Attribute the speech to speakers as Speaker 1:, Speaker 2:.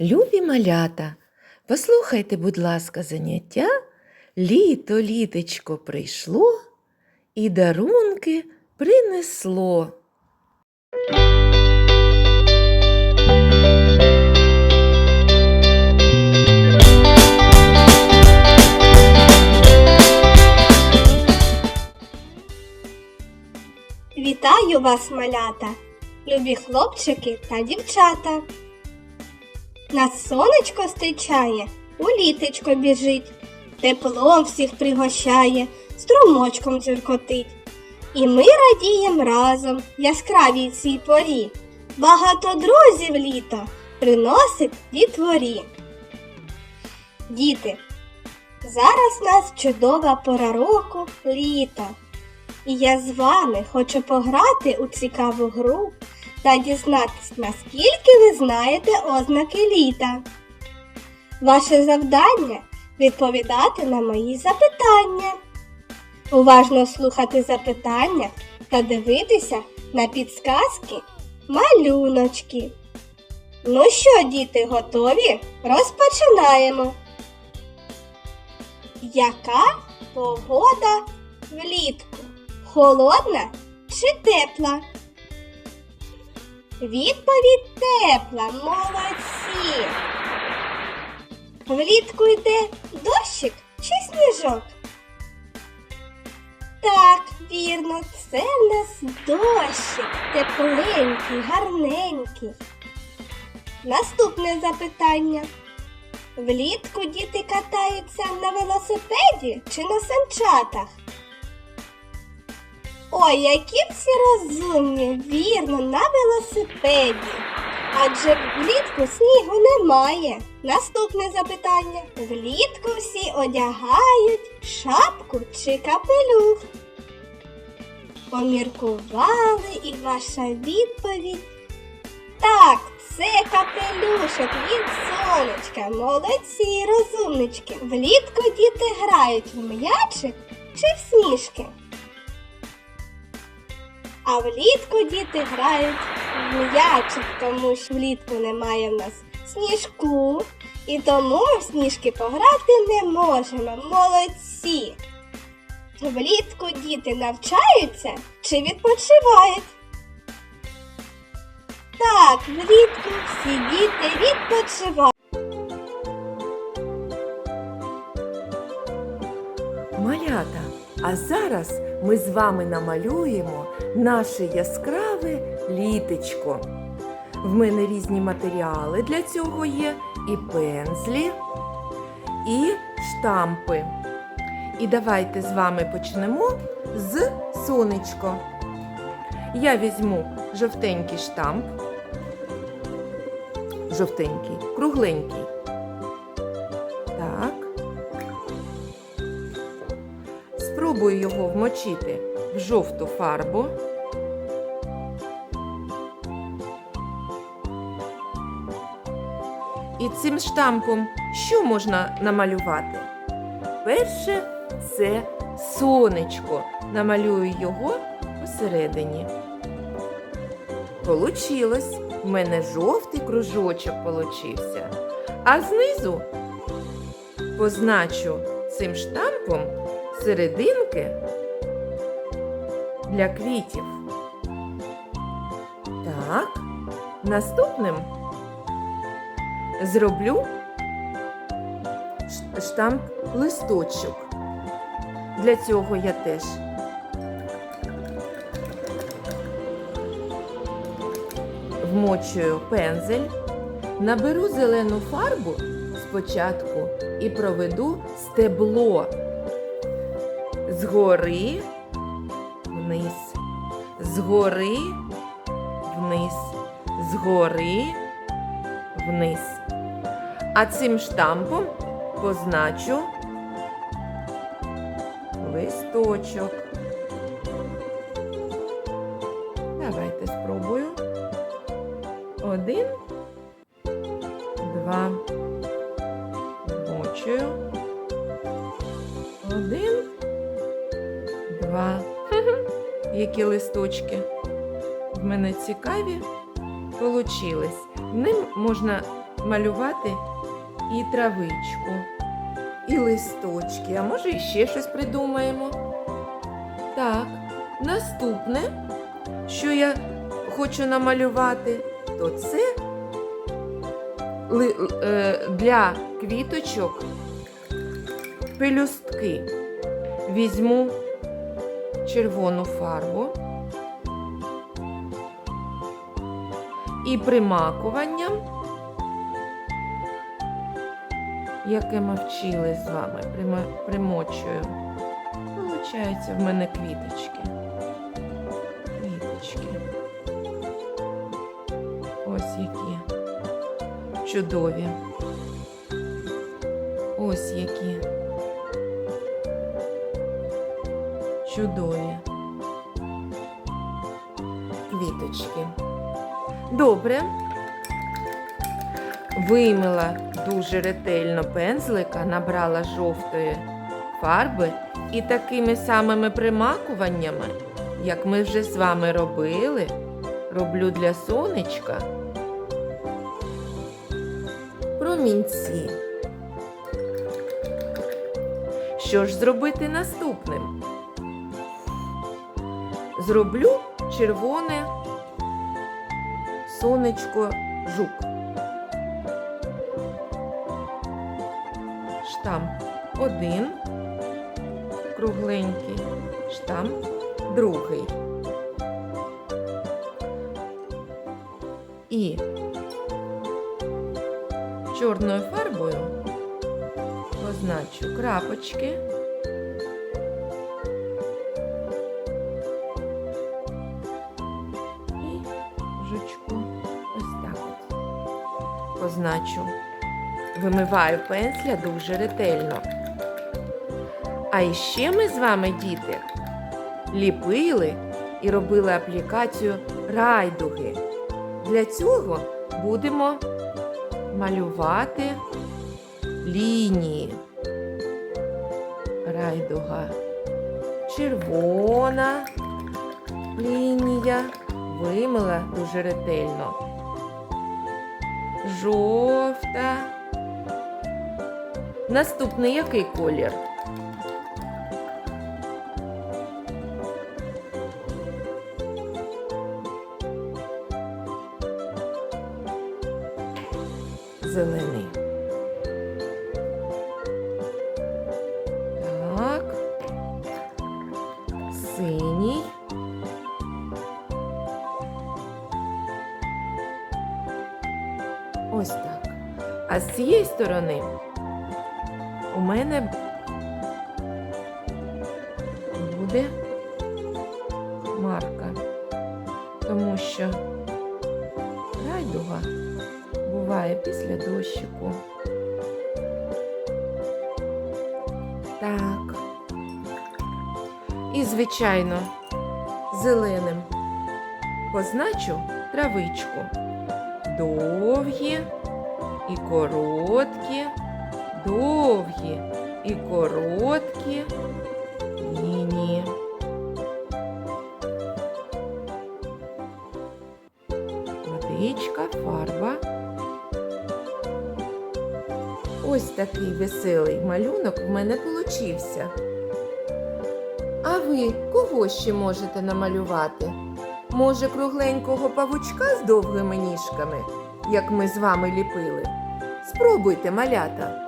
Speaker 1: Любі малята, послухайте, будь ласка, заняття. Літо літечко прийшло і дарунки принесло.
Speaker 2: Вітаю вас, малята, любі хлопчики та дівчата. Нас сонечко зустрічає, у літечко біжить, теплом всіх пригощає, струмочком дзюркотить. І ми радієм разом яскравій цій порі. Багато друзів літо приносить дітворі. Діти, зараз нас чудова пора року літо. І я з вами хочу пограти у цікаву гру та дізнатись, наскільки ви знаєте ознаки літа. Ваше завдання відповідати на мої запитання, уважно слухати запитання та дивитися на підсказки малюночки. Ну що, діти, готові? Розпочинаємо. Яка погода влітку? Холодна чи тепла? Відповідь тепла, молодці. Влітку йде дощик чи сніжок? Так, вірно, це в нас дощик, тепленький, гарненький. Наступне запитання. Влітку діти катаються на велосипеді чи на санчатах? Ой, які всі розумні, вірно, на велосипеді. Адже влітку снігу немає. Наступне запитання. Влітку всі одягають шапку чи капелюх. Поміркували і ваша відповідь. Так, це капелюшок від сонечка. Молодці, розумнички. Влітку діти грають в м'ячик чи в сніжки. А влітку діти грають в м'ячик, тому що влітку немає в нас сніжку, і тому в сніжки пограти не можемо. Молодці! Влітку діти навчаються чи відпочивають? Так, влітку всі діти відпочивають.
Speaker 1: А зараз ми з вами намалюємо наше яскраве літечко. В мене різні матеріали для цього є і пензлі, і штампи. І давайте з вами почнемо з сонечко. Я візьму жовтенький штамп. Жовтенький, кругленький. Спробую його вмочити в жовту фарбу. І цим штампом що можна намалювати? Перше це сонечко. Намалюю його посередині. Получилось. У мене жовтий кружочок получився. А знизу позначу цим штампом серединки для квітів. Так, наступним зроблю штамп листочок. Для цього я теж вмочую пензель, наберу зелену фарбу спочатку і проведу стебло згори вниз, згори вниз, згори вниз. А цим штампом позначу листочок. Давайте спробую. Один, два. Які листочки в мене цікаві получились. Ним можна малювати і травичку, і листочки, а може і ще щось придумаємо. Так, наступне, що я хочу намалювати, то це е, для квіточок пелюстки. Візьму червону фарбу і примакуванням, яке ми вчили з вами, примочую. Получаються в мене квіточки. Квіточки. Ось які. Чудові. Ось які. Чудові. Квіточки. Добре. Вимила дуже ретельно пензлика, набрала жовтої фарби і такими самими примакуваннями, як ми вже з вами робили, роблю для сонечка промінці. Що ж зробити наступним? Зроблю червоне сонечко жук. Штамп один, кругленький, штамп другий. І чорною фарбою позначу крапочки. Позначу. Вимиваю пензля дуже ретельно. А іще ми з вами, діти, ліпили і робили аплікацію райдуги. Для цього будемо малювати лінії. Райдуга. Червона лінія. Вимила дуже ретельно. Жовта. Наступний який колір? Зелений. Цієї сторони у мене буде марка, тому що райдуга буває після дощику. Так. І, звичайно, зеленим позначу травичку. Довгі і короткі, довгі і короткі лінії. Водичка, фарба. Ось такий веселий малюнок в мене получився. А ви кого ще можете намалювати? Може, кругленького павучка з довгими ніжками, як ми з вами ліпили? Спробуйте, малята.